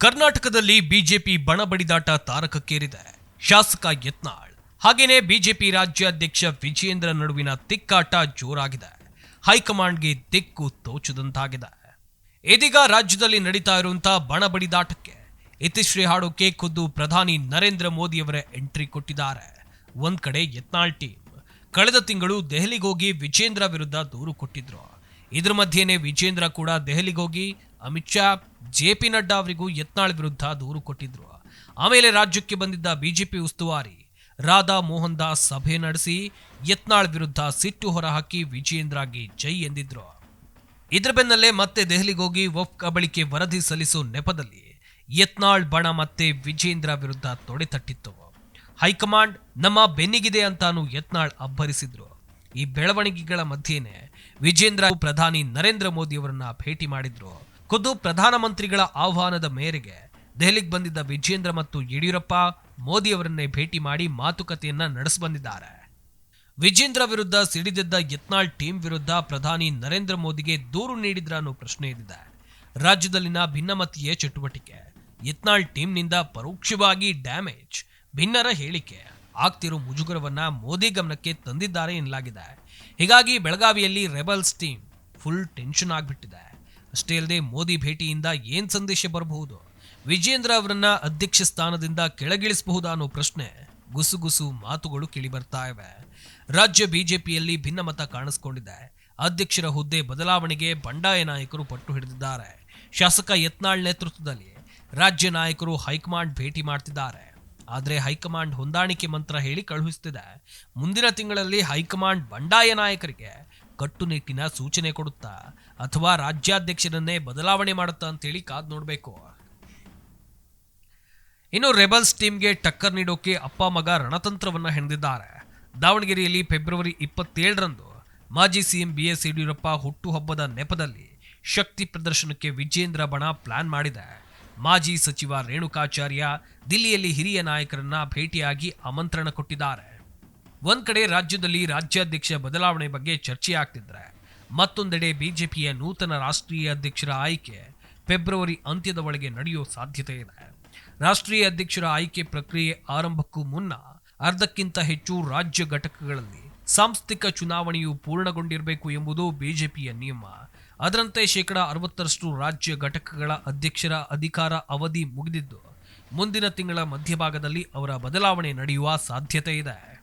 ಕರ್ನಾಟಕದಲ್ಲಿ ಬಿಜೆಪಿ ಬಣಬಡಿದಾಟ ತಾರಕಕ್ಕೇರಿದೆ. ಶಾಸಕ ಯತ್ನಾಳ್. ಹಾಗೇನೆ ಬಿಜೆಪಿ ರಾಜ್ಯಾಧ್ಯಕ್ಷ ವಿಜಯೇಂದ್ರ ನಡುವಿನ ತಿಕ್ಕಾಟ ಜೋರಾಗಿದೆ. ಹೈಕಮಾಂಡ್ಗೆ ದಿಕ್ಕು ತೋಚದಂತಾಗಿದೆ. ಇದೀಗ ರಾಜ್ಯದಲ್ಲಿ ನಡೀತಾ ಇರುವಂತಹ ಬಣಬಡಿದಾಟಕ್ಕೆ ಇತಿಶ್ರೀ ಹಾಡೋಕೆ ಖುದ್ದು ಪ್ರಧಾನಿ ನರೇಂದ್ರ ಮೋದಿಯವರೇ ಎಂಟ್ರಿ ಕೊಟ್ಟಿದ್ದಾರೆ. ಒಂದ್ ಕಡೆ ಯತ್ನಾಳ್ ಟೀಮ್. ಕಳೆದ ತಿಂಗಳು ದೆಹಲಿಗೋಗಿ ವಿಜೇಂದ್ರ ವಿರುದ್ಧ ದೂರು ಕೊಟ್ಟಿದ್ರು. ಇದ್ರ ಮಧ್ಯೆನೆ ವಿಜೇಂದ್ರ ಕೂಡ ದೆಹಲಿಗೋಗಿ ಅಮಿತ್ ಶಾ, ಜೆ ಪಿ ನಡ್ಡಾ ಅವರಿಗೂ ಯತ್ನಾಳ್ ವಿರುದ್ಧ ದೂರು ಕೊಟ್ಟಿದ್ರು. ಆಮೇಲೆ ರಾಜ್ಯಕ್ಕೆ ಬಂದಿದ್ದ ಬಿಜೆಪಿ ಉಸ್ತುವಾರಿ ರಾಧಾ ಮೋಹನ್ ದಾಸ್ ಸಭೆ ನಡೆಸಿ ಯತ್ನಾಳ್ ವಿರುದ್ಧ ಸಿಟ್ಟು ಹೊರಹಾಕಿ ವಿಜೇಂದ್ರಗೆ ಜೈ ಎಂದಿದ್ರು. ಇದ್ರ ಬೆನ್ನಲ್ಲೇ ಮತ್ತೆ ದೆಹಲಿಗೋಗಿ ವಫ್ ಕಬಳಿಕೆ ವರದಿ ಸಲ್ಲಿಸೋ ನೆಪದಲ್ಲಿ ಯತ್ನಾಳ್ ಬಣ ಮತ್ತೆ ವಿಜೇಂದ್ರ ವಿರುದ್ಧ ತೊಡೆತಟ್ಟಿತ್ತು ಹೈಕಮಾಂಡ್, ನಮ್ಮ ಬೆನ್ನಿಗಿದೆ ಅಂತಾನು ಯತ್ನಾಳ್ ಅಬ್ಬರಿಸಿದ್ರು. ಈ ಬೆಳವಣಿಗೆಗಳ ಮಧ್ಯೆನೆ ವಿಜೇಂದ್ರ ಪ್ರಧಾನಿ ನರೇಂದ್ರ ಮೋದಿ ಅವರನ್ನ ಭೇಟಿ ಮಾಡಿದ್ರು. ಖುದ್ದು ಪ್ರಧಾನಮಂತ್ರಿಗಳ ಆಹ್ವಾನದ ಮೇರೆಗೆ ದೆಹಲಿಗೆ ಬಂದಿದ್ದ ವಿಜೇಂದ್ರ ಮತ್ತು ಯಡಿಯೂರಪ್ಪ ಮೋದಿ ಅವರನ್ನೇ ಭೇಟಿ ಮಾಡಿ ಮಾತುಕತೆಯನ್ನ ನಡೆಸಬಂದಿದ್ದಾರೆ. ವಿಜೇಂದ್ರ ವಿರುದ್ಧ ಸಿಡಿದಿದ್ದ ಯತ್ನಾಳ್ ಟೀಮ್ ವಿರುದ್ಧ ಪ್ರಧಾನಿ ನರೇಂದ್ರ ಮೋದಿಗೆ ದೂರು ನೀಡಿದ್ರ ಅನ್ನೋ ಪ್ರಶ್ನೆ ಎದ್ದಿದೆ ರಾಜ್ಯದಲ್ಲಿನ ಭಿನ್ನಮತೀಯ ಚಟುವಟಿಕೆ, ಯತ್ನಾಳ್ ಟೀಮ್ನಿಂದ ಪರೋಕ್ಷವಾಗಿ ಡ್ಯಾಮೇಜ್, ಭಿನ್ನರ ಹೇಳಿಕೆ, ಆಗ್ತಿರೋ ಮುಜುಗರವನ್ನ ಮೋದಿ ಗಮನಕ್ಕೆ ತಂದಿದ್ದಾರೆ ಎನ್ನಲಾಗಿದೆ. ಹೀಗಾಗಿ ಬೆಳಗಾವಿಯಲ್ಲಿ ರೆಬಲ್ಸ್ ಟೀಮ್ ಫುಲ್ ಟೆನ್ಷನ್ ಆಗ್ಬಿಟ್ಟಿದೆ. ಅಷ್ಟೇ ಅಲ್ಲದೆ ಮೋದಿ ಭೇಟಿಯಿಂದ ಏನ್ ಸಂದೇಶ ಬರಬಹುದು? ವಿಜೇಂದ್ರ ಅವರನ್ನ ಅಧ್ಯಕ್ಷ ಸ್ಥಾನದಿಂದ ಕೆಳಗಿಳಿಸಬಹುದಾ ಅನ್ನೋ ಪ್ರಶ್ನೆ ಗುಸುಗುಸು ಮಾತುಗಳು ಕೇಳಿಬರ್ತಾ ಇವೆ. ರಾಜ್ಯ ಬಿಜೆಪಿಯಲ್ಲಿ ಭಿನ್ನಮತ ಕಾಣಿಸ್ಕೊಂಡಿದೆ. ಅಧ್ಯಕ್ಷರ ಹುದ್ದೆ ಬದಲಾವಣೆಗೆ ಬಂಡಾಯ ನಾಯಕರು ಪಟ್ಟು ಹಿಡಿದಿದ್ದಾರೆ. ಶಾಸಕ ಯತ್ನಾಳ್ ನೇತೃತ್ವದಲ್ಲಿ ರಾಜ್ಯ ನಾಯಕರು ಹೈಕಮಾಂಡ್ ಭೇಟಿ ಮಾಡ್ತಿದ್ದಾರೆ. ಆದರೆ ಹೈಕಮಾಂಡ್ ಹೊಂದಾಣಿಕೆ ಮಂತ್ರ ಹೇಳಿ ಕಳುಹಿಸುತ್ತಿದೆ ಮುಂದಿನ ತಿಂಗಳಲ್ಲಿ ಹೈಕಮಾಂಡ್ ಬಂಡಾಯ ನಾಯಕರಿಗೆ ಕಟ್ಟುನಿಟ್ಟಿನ ಸೂಚನೆ ಕೊಡುತ್ತಾ ಅಥವಾ ರಾಜ್ಯಾಧ್ಯಕ್ಷರನ್ನೇ ಬದಲಾವಣೆ ಮಾಡುತ್ತಾ ಅಂತೇಳಿ ಕಾದ್ ನೋಡಬೇಕು. ಇನ್ನು ರೆಬಲ್ಸ್ ಟೀಮ್ಗೆ ಟಕ್ಕರ್ ನೀಡೋಕೆ ಅಪ್ಪ ಮಗ ರಣತಂತ್ರವನ್ನ ಹೆಣೆದಿದ್ದಾರೆ. ದಾವಣಗೆರೆಯಲ್ಲಿ ಫೆಬ್ರವರಿ ಇಪ್ಪತ್ತೇಳರಂದು ಮಾಜಿ ಸಿಎಂ ಬಿ ಎಸ್ ಯಡಿಯೂರಪ್ಪ ಹುಟ್ಟುಹಬ್ಬದ ನೆಪದಲ್ಲಿ ಶಕ್ತಿ ಪ್ರದರ್ಶನಕ್ಕೆ ವಿಜೇಂದ್ರ ಬಣ ಪ್ಲಾನ್ ಮಾಡಿದೆ. ಮಾಜಿ ಸಚಿವ ರೇಣುಕಾಚಾರ್ಯ ದಿಲ್ಲಿಯಲ್ಲಿ ಹಿರಿಯ ನಾಯಕರನ್ನ ಭೇಟಿಯಾಗಿ ಆಮಂತ್ರಣ ಕೊಟ್ಟಿದ್ದಾರೆ. ಒಂದ್ ಕಡೆ ರಾಜ್ಯದಲ್ಲಿ ರಾಜ್ಯಾಧ್ಯಕ್ಷ ಬದಲಾವಣೆ ಬಗ್ಗೆ ಚರ್ಚೆ ಆಗ್ತಿದ್ರೆ ಮತ್ತೊಂದೆಡೆ ಬಿಜೆಪಿಯ ನೂತನ ರಾಷ್ಟ್ರೀಯ ಅಧ್ಯಕ್ಷರ ಆಯ್ಕೆ ಫೆಬ್ರವರಿ ಅಂತ್ಯದ ಒಳಗೆ ನಡೆಯೋ ಸಾಧ್ಯತೆ ಇದೆ. ರಾಷ್ಟ್ರೀಯ ಅಧ್ಯಕ್ಷರ ಆಯ್ಕೆ ಪ್ರಕ್ರಿಯೆ ಆರಂಭಕ್ಕೂ ಮುನ್ನ ಅರ್ಧಕ್ಕಿಂತ ಹೆಚ್ಚು ರಾಜ್ಯ ಘಟಕಗಳಲ್ಲಿ ಸಾಂಸ್ಥಿಕ ಚುನಾವಣೆಯು ಪೂರ್ಣಗೊಂಡಿರಬೇಕು ಎಂಬುದು ಬಿಜೆಪಿಯ ನಿಯಮ. ಅದರಂತೆ ಶೇಕಡ ಅರವತ್ತರಷ್ಟು ರಾಜ್ಯ ಘಟಕಗಳ ಅಧ್ಯಕ್ಷರ ಅಧಿಕಾರ ಅವಧಿ ಮುಗಿದಿದ್ದು, ಮುಂದಿನ ತಿಂಗಳ ಮಧ್ಯಭಾಗದಲ್ಲಿ ಅವರ ಬದಲಾವಣೆ ನಡೆಯುವ ಸಾಧ್ಯತೆ ಇದೆ.